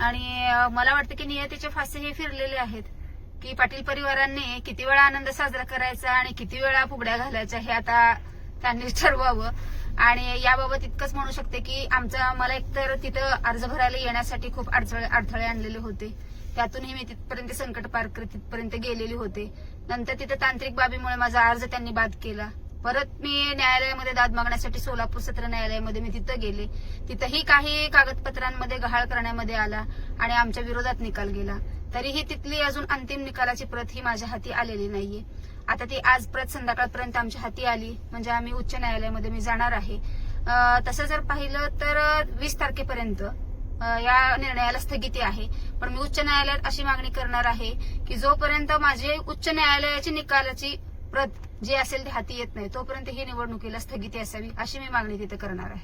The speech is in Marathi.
आणि मला वाटतं की नियतीचे फासे हे फिरलेले आहेत की पाटील परिवारांनी किती वेळा आनंद साजरा करायचा आणि किती वेळा फुगड्या घालायच्या हे आता त्यांनी ठरवावं. आणि याबाबत इतकंच म्हणू शकते की आमचा मला एकतर तिथं अर्ज भरायला येण्यासाठी खूप अडथळे अडथळे आणलेले होते. त्यातूनही मी तिथपर्यंत संकट पार करत तिथपर्यंत गेलेली होते. नंतर तिथं तांत्रिक बाबीमुळे माझा अर्ज त्यांनी बाद केला. परत मी न्यायालयामध्ये दाद मागण्यासाठी सोलापूर सत्र न्यायालयामध्ये मी तिथं गेले. तिथंही काही कागदपत्रांमध्ये गहाळ करण्यामध्ये आला आणि आमच्या विरोधात निकाल गेला. तरीही तिथली अजून अंतिम निकालाची प्रत ही माझ्या हाती आलेली नाहीये. आता ती आज प्रत संध्याकाळपर्यंत आमच्या हाती आली म्हणजे आम्ही उच्च न्यायालयामध्ये मी जाणार आहे. तसं जर पाहिलं तर वीस तारखेपर्यंत या निर्णयाला स्थगिती आहे. पण मी उच्च न्यायालयात अशी मागणी करणार आहे की जोपर्यंत माझे उच्च न्यायालयाची निकालाची प्रत जे असेल ते हाती येत नाही. तोपर्यंत ही निवडणुकीला स्थगिती असावी अशी मी मागणी तिथे करणार आहे.